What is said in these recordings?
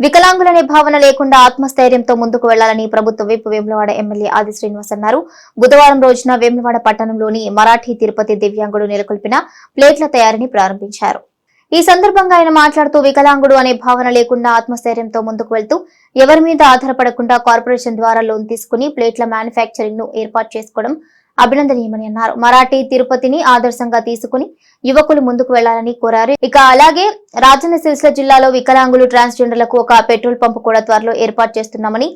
వికలాంగులనే భావన లేకుండా ఆత్మస్థైర్యంతో ముందుకు వెళ్ళాలని ప్రభుత్వ వైపు వేములవాడ ఎమ్మెల్యే ఆది శ్రీనివాస్ అన్నారు. బుధవారం రోజున వేములవాడ పట్టణంలోని మరాఠీ తిరుపతి దివ్యాంగుడు నెలకొల్పిన ప్లేట్ల తయారీని ప్రారంభించారు. ఈ సందర్భంగా ఆయన మాట్లాడుతూ వికలాంగుడు అనే భావన లేకుండా ఆత్మస్థైర్యంతో ముందుకు వెళ్తూ ఎవరి మీద ఆధారపడకుండా కార్పొరేషన్ ద్వారా లోన్ తీసుకుని ప్లేట్ల మ్యానుఫ్యాక్చరింగ్ను ఏర్పాటు చేసుకోవడం అభినందనీయమని అన్నారు. మరాఠీ తిరుపతిని ఆదర్శంగా తీసుకుని యువకులు ముందుకు వెళ్ళాలని కోరారు. ఇక అలాగే రాజన్న సిరిసిల్ల జిల్లాలో వికలాంగులు ట్రాన్స్జెండర్లకు ఒక పెట్రోల్ పంప్ కూడా త్వరలో ఏర్పాటు చేస్తున్నామని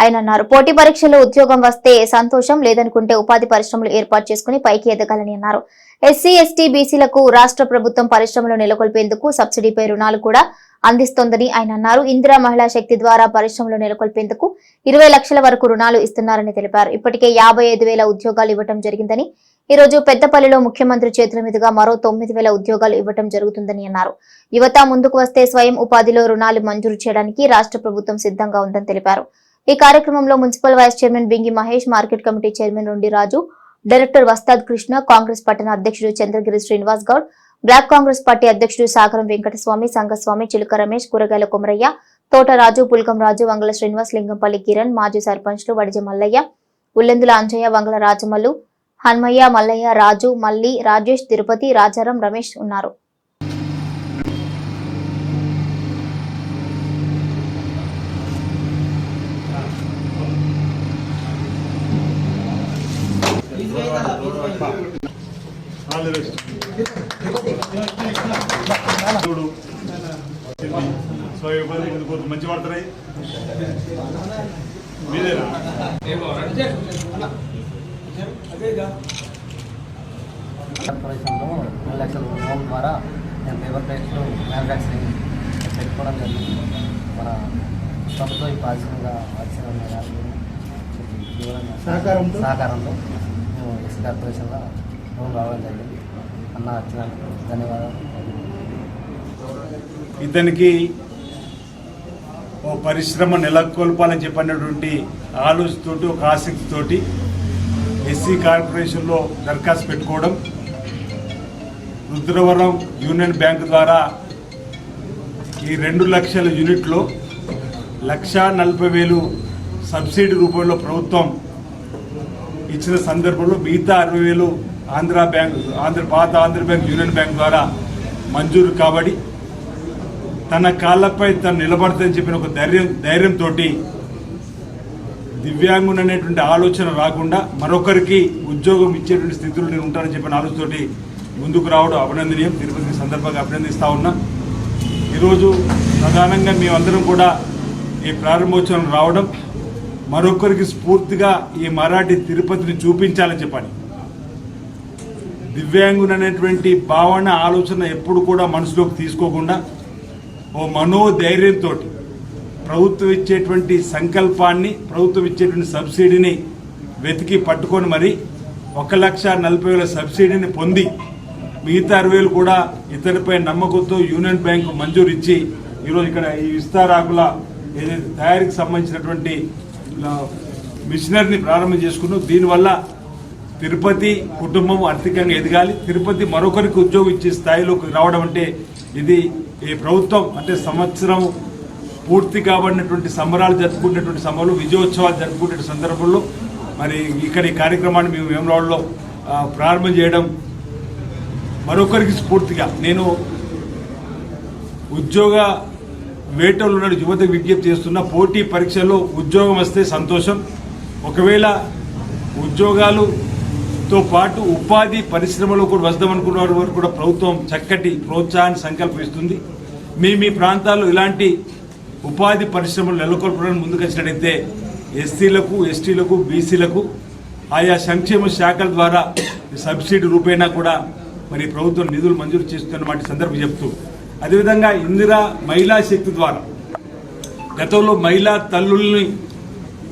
ఆయన అన్నారు. పోటీ పరీక్షల్లో ఉద్యోగం వస్తే సంతోషం లేదనుకుంటే ఉపాధి పరిశ్రమలు ఏర్పాటు చేసుకుని పైకి ఎదగాలని అన్నారు. ఎస్సీ ఎస్టీ బీసీలకు రాష్ట్ర ప్రభుత్వం పరిశ్రమలు నెలకొల్పేందుకు సబ్సిడీపై రుణాలు కూడా అందిస్తోందని ఆయన అన్నారు. ఇందిరా మహిళా శక్తి ద్వారా పరిశ్రమలు నెలకొల్పేందుకు ఇరవై లక్షల వరకు రుణాలు ఇస్తున్నారని తెలిపారు. ఇప్పటికే యాభై ఐదు వేల ఉద్యోగాలు ఇవ్వడం జరిగిందని ఈ రోజు పెద్దపల్లిలో ముఖ్యమంత్రి చేతుల మీదుగా మరో తొమ్మిది వేల ఉద్యోగాలు ఇవ్వడం జరుగుతుందని అన్నారు. యువత ముందుకు వస్తే స్వయం ఉపాధిలో రుణాలు మంజూరు చేయడానికి రాష్ట్ర ప్రభుత్వం సిద్ధంగా ఉందని తెలిపారు. ఈ కార్యక్రమంలో municipal vice chairman Bingi Mahesh market committee chairman Undi Raju director Vastad Krishna Congress పట్టణ అధ్యక్షుడు చంద్రగిరి శ్రీనివాస్ గౌడ్ బ్లాక్ కాంగ్రెస్ పార్టీ అధ్యక్షుడు సాగరం వెంకటస్వామి సంఘస్వామి చిలుక రమేష్ కూరగాయల కొమరయ్య తోటరాజు పుల్కం రాజు వంగల శ్రీనివాస్ లింగంపల్లి కిరణ్ మాజీ సర్పంచ్లు వడిజ మల్లయ్య ఉల్లెందుల అంజయ్య వంగల రాజమల్లు హన్మయ్య మల్లయ్య రాజు మల్లి రాజేష్ తిరుపతి రాజారాం రమేష్ ఉన్నారు. చూడు సో ఇబ్బంది ఇది కొంచెం మంచి పడుతున్నాయి మీదేనా కార్పొరేషన్లో రెండు లక్షల లోన్ ద్వారా నేను పేపర్ ప్లేట్లు మ్యానుఫ్యాక్చరింగ్ పెట్టుకోవడం జరిగింది మన ప్రభుత్వ ఈ పాలసీగా ఆచరణ సహకారంతో? సహకారంతో మేము కార్పొరేషన్లో లోన్ రావడం జరిగింది. అన్న వచ్చినందుకు ధన్యవాదాలు. ఇతనికి ఓ పరిశ్రమ నెలకొల్పాలని చెప్పినటువంటి ఆలోచనతోటి ఒక ఆసక్తితోటి ఎస్సీ కార్పొరేషన్లో దరఖాస్తు పెట్టుకోవడం రుద్రవరం యూనియన్ బ్యాంక్ ద్వారా ఈ రెండు లక్షల యూనిట్లో లక్షా నలభై వేలు సబ్సిడీ రూపంలో ప్రభుత్వం ఇచ్చిన సందర్భంలో మిగతా అరవై వేలు ఆంధ్ర బ్యాంక్ ఆంధ్ర పాత ఆంధ్ర బ్యాంక్ యూనియన్ బ్యాంక్ ద్వారా మంజూరు కాబడి తన కాళ్ళపై తను నిలబడతానని చెప్పిన ఒక ధైర్యం ధైర్యంతో దివ్యాంగుని అనేటువంటి ఆలోచన రాకుండా మరొకరికి ఉద్యోగం ఇచ్చేటువంటి స్థితిలో నేను ఉంటానని చెప్పిన ఆలోచనతోటి ముందుకు రావడం అభినందనీయం. తిరుపతి సందర్భంగా అభినందిస్తూ ఉన్నా. ఈరోజు ప్రధానంగా మేమందరం కూడా ఈ ప్రారంభోత్సవం రావడం మరొకరికి స్ఫూర్తిగా ఈ మరాఠీ తిరుపతిని చూపించాలని చెప్పని దివ్యాంగుని అనేటువంటి భావన ఆలోచన ఎప్పుడు కూడా మనసులోకి తీసుకోకుండా ఓ మనోధైర్యంతో ప్రభుత్వం ఇచ్చేటువంటి సంకల్పాన్ని ప్రభుత్వం ఇచ్చేటువంటి సబ్సిడీని వెతికి పట్టుకొని మరి ఒక లక్ష నలభై వేల సబ్సిడీని పొంది మిగతా అరవై వేలు కూడా ఇతరుపై నమ్మకంతో యూనియన్ బ్యాంకు మంజూరు ఇచ్చి ఈరోజు ఇక్కడ ఈ విస్తారాకుల ఏదైతే తయారీకి సంబంధించినటువంటి మిషనరీని ప్రారంభం చేసుకున్నాం. దీనివల్ల తిరుపతి కుటుంబం ఆర్థికంగా ఎదగాలి. తిరుపతి మరొకరికి ఉద్యోగం ఇచ్చే స్థాయిలోకి రావడం అంటే ఇది ఈ ప్రభుత్వం అంటే సంవత్సరం పూర్తి కాబడినటువంటి సంబరాలు జరుపుకునేటువంటి సమయంలో విజయోత్సవాలు జరుపుకునే సందర్భంలో మరి ఇక్కడ ఈ కార్యక్రమాన్ని మేము వేమరావులో ప్రారంభం చేయడం మరొకరికి స్ఫూర్తిగా. నేను ఉద్యోగ వేటలు ఉన్న యువతకు విజ్ఞప్తి చేస్తున్న పోటీ పరీక్షల్లో ఉద్యోగం వస్తే సంతోషం. ఒకవేళ ఉద్యోగాలుతో పాటు ఉపాధి పరిశ్రమలో కూడా వస్తామనుకున్న వారి వరకు కూడా ప్రభుత్వం చక్కటి ప్రోత్సాహాన్ని సంకల్పిస్తుంది మీ మీ ప్రాంతాల్లో ఇలాంటి ఉపాధి పరిశ్రమలు నెలకొల్పడానికి ముందుకొచ్చినట్టయితే ఎస్సీలకు ఎస్టీలకు బీసీలకు ఆయా సంక్షేమ శాఖల ద్వారా సబ్సిడీ రూపేణా కూడా మరి ప్రభుత్వం నిధులు మంజూరు చేస్తున్న వాటి సందర్భం చెప్తూ అదేవిధంగా ఇందిరా మహిళా శక్తి ద్వారా. గతంలో మహిళా తల్లుల్ని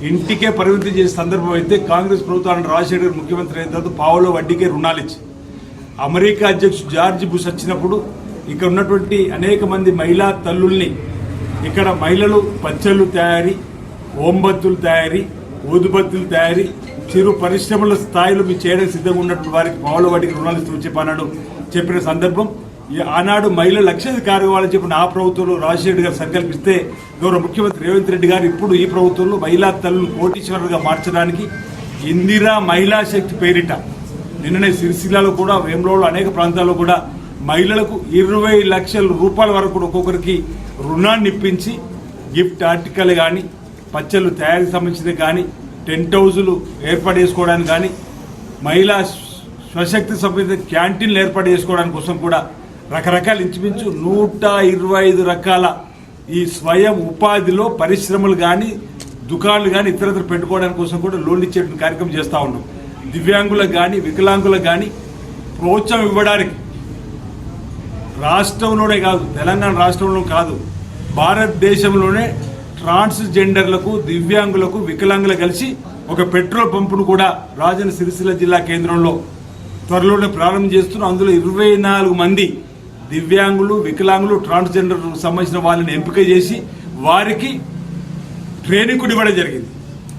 ఇంటికే పరిమితి చేసే సందర్భం అయితే కాంగ్రెస్ ప్రభుత్వాన్ని రాజశేఖర్ ముఖ్యమంత్రి అయిన తర్వాత పావులో వడ్డీకే రుణాలు ఇచ్చి అమెరికా అధ్యక్షుడు జార్జ్ బుష్ వచ్చినప్పుడు ఇక్కడ ఉన్నటువంటి అనేక మంది మహిళా తల్లుల్ని ఇక్కడ మహిళలు పచ్చళ్ళు తయారీ ఓంబత్తులు తయారీ ఊదుబత్తులు తయారీ చిరు పరిశ్రమల స్థాయిలో మీరు చేయడానికి సిద్ధంగా ఉన్నటువంటి వారికి పావుల వాటికి రుణాలు ఇస్తూ చెప్పిన సందర్భం. ఆనాడు మహిళ లక్షాధికారి వాళ్ళని చెప్పిన ఆ ప్రభుత్వంలో రాజశేఖర్ గారు సంకల్పిస్తే గౌరవ ముఖ్యమంత్రి రేవంత్ రెడ్డి గారు ఇప్పుడు ఈ ప్రభుత్వంలో మహిళా తల్లులు కోటీశ్వరులుగా మార్చడానికి ఇందిరా మహిళా శక్తి పేరిట నిన్ననే సిరిసిల్లాలో కూడా వేములలో అనేక ప్రాంతాల్లో కూడా మహిళలకు ఇరవై లక్షల రూపాయల వరకు కూడా ఒక్కొక్కరికి రుణాన్ని ఇప్పించి గిఫ్ట్ ఆర్టికల్ కానీ పచ్చళ్ళు తయారీకి సంబంధించినవి కానీ టెంట్ హౌజులు ఏర్పాటు చేసుకోవడానికి కానీ మహిళా స్వశక్తి సంబంధించిన క్యాంటీన్లు ఏర్పాటు చేసుకోవడానికి కోసం కూడా రకరకాల ఇంచుమించు నూట ఇరవై ఐదు రకాల ఈ స్వయం ఉపాధిలో పరిశ్రమలు కానీ దుకాణాలు కానీ ఇతరత్ర పెట్టుకోవడానికి కోసం కూడా లోన్లు ఇచ్చేటువంటి కార్యక్రమం చేస్తూ ఉన్నాం. దివ్యాంగులకు కానీ వికలాంగులకు కానీ ప్రోత్సాహం ఇవ్వడానికి. రాష్ట్రంలోనే కాదు తెలంగాణ రాష్ట్రంలో కాదు భారతదేశంలోనే ట్రాన్స్జెండర్లకు దివ్యాంగులకు వికలాంగులకు కలిసి ఒక పెట్రోల్ పంపును కూడా రాజన్న సిరిసిల్ల జిల్లా కేంద్రంలో త్వరలోనే ప్రారంభం చేస్తున్నాం. అందులో ఇరవై నాలుగు మంది దివ్యాంగులు వికలాంగులు ట్రాన్స్జెండర్ సంబంధించిన వాళ్ళని ఎంపిక చేసి వారికి ట్రైనింగ్ కూడా ఇవ్వడం జరిగింది.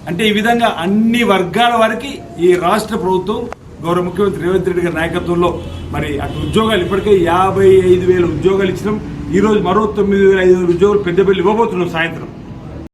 అంటే ఈ విధంగా అన్ని వర్గాల వారికి ఈ రాష్ట్ర ప్రభుత్వం గౌరవ ముఖ్యమంత్రి రేవంత్ రెడ్డి గారి నాయకత్వంలో మరి అటు ఉద్యోగాలు ఇప్పటికే యాభై ఐదు వేల ఉద్యోగాలు ఇచ్చినాం. ఈరోజు మరో తొమ్మిది వేల ఐదు వందల ఉద్యోగాలు పెద్దపల్లి ఇవ్వబోతున్నాం సాయంత్రం.